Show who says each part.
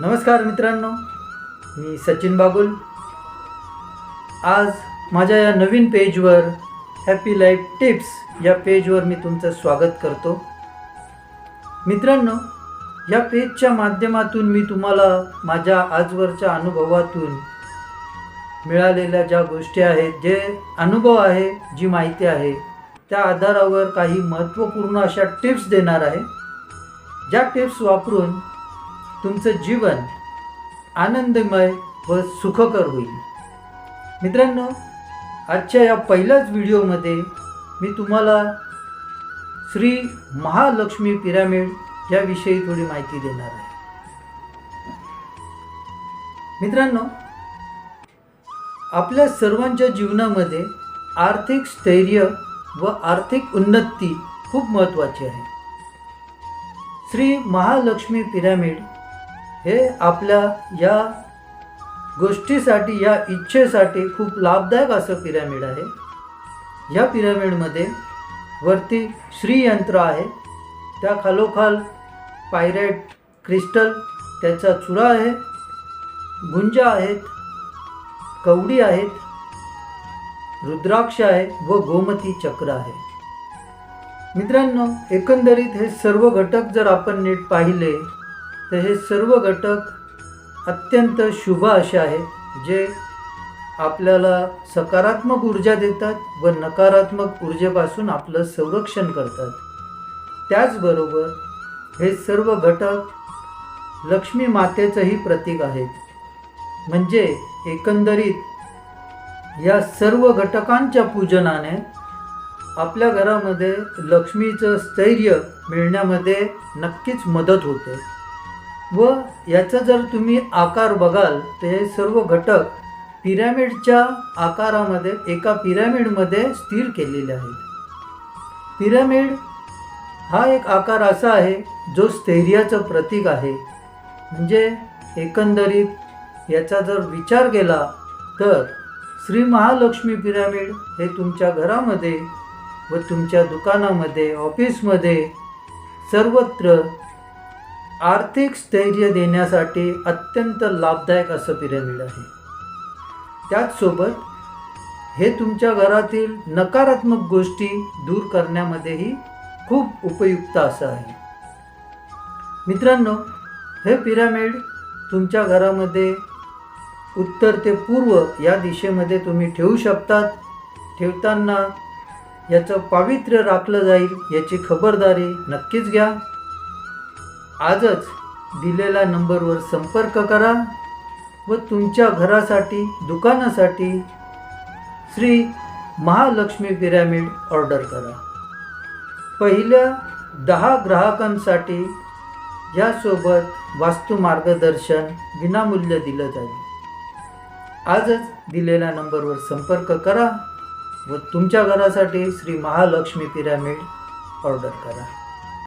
Speaker 1: नमस्कार मित्रांनो मी सचिन बागुल. आज माझ्या या नवीन पेजवर हॅपी लाईफ टिप्स या पेजवर मी तुमचं स्वागत करतो. मित्रांनो या पेजच्या माध्यमातून मी तुम्हाला माझ्या आजवरच्या अनुभवातून मिळालेल्या ज्या गोष्टी आहेत जे अनुभव आहे जी माहिती आहे त्या आधारावर काही महत्त्वपूर्ण अशा टिप्स देणार आहे. ज्या टिप्स वापरून तुमचं जीवन आनंदमय व सुखकर होईल. मित्रांनो आजच्या या पहिल्याच व्हिडिओमध्ये मी तुम्हाला श्री महालक्ष्मी पिरामिड याविषयी थोडी माहिती देणार आहे. मित्रांनो आपल्या सर्वांच्या जीवनामध्ये आर्थिक स्थैर्य व आर्थिक उन्नती खूप महत्त्वाची आहे. श्री महालक्ष्मी पिरामिड हे आपल्या या गोष्टीसाठी या इच्छेसाठी खूप लाभदायक असं पिरॅमिड आहे. या पिरामिडमध्ये वरती श्रीयंत्र आहे. त्या खालोखाल पायरेट क्रिस्टल त्याचा चुरा आहे गुंजा आहेत कवडी आहेत रुद्राक्ष आहे व गोमती चक्र आहे. मित्रांनो एकंदरीत हे सर्व घटक जर आपण नीट पाहिले तर हे सर्व घटक अत्यंत शुभ असे आहेत जे आपल्याला सकारात्मक ऊर्जा देतात व नकारात्मक ऊर्जेपासून आपलं संरक्षण करतात. त्याचबरोबर हे सर्व घटक लक्ष्मी मातेचंही प्रतीक आहेत. म्हणजे एकंदरीत या सर्व घटकांच्या पूजनाने आपल्या घरामध्ये लक्ष्मीचं स्थैर्य मिळण्यामध्ये नक्कीच मदत होते. व याचा जर तुम्ही आकार बघाल तर हे सर्व घटक पिरॅमिडच्या आकारामध्ये एका पिरॅमिडमध्ये स्थिर केलेले आहेत. पिरॅमिड हा एक आकार असा आहे जो स्थैर्याचं प्रतीक आहे. म्हणजे एकंदरीत याचा जर विचार केला तर श्री महालक्ष्मी पिरॅमिड हे तुमच्या घरामध्ये व तुमच्या दुकानामध्ये ऑफिसमध्ये सर्वत्र आर्थिक स्थैर्य देण्यासाठी अत्यंत लाभदायक असं पिरॅमिड आहे. त्याचसोबत हे तुमच्या घरातील नकारात्मक गोष्टी दूर करण्यामध्येही खूप उपयुक्त असं आहे. मित्रांनो हे पिरॅमिड तुमच्या घरामध्ये उत्तर ते पूर्व या दिशेमध्ये तुम्ही ठेवू शकतात. ठेवताना याचं पावित्र्य राखलं जाईल याची खबरदारी नक्कीच घ्या. आजच दिलेल्या नंबरवर संपर्क करा व तुमच्या घरासाठी दुकानासाठी श्री महालक्ष्मी पिरॅमिड ऑर्डर करा. पहिल्या दहा ग्राहकांसाठी यासोबत वास्तू मार्गदर्शन विनामूल्य दिलं जाईल. आजच दिलेल्या नंबरवर संपर्क करा व तुमच्या घरासाठी श्री महालक्ष्मी पिरॅमिड ऑर्डर करा.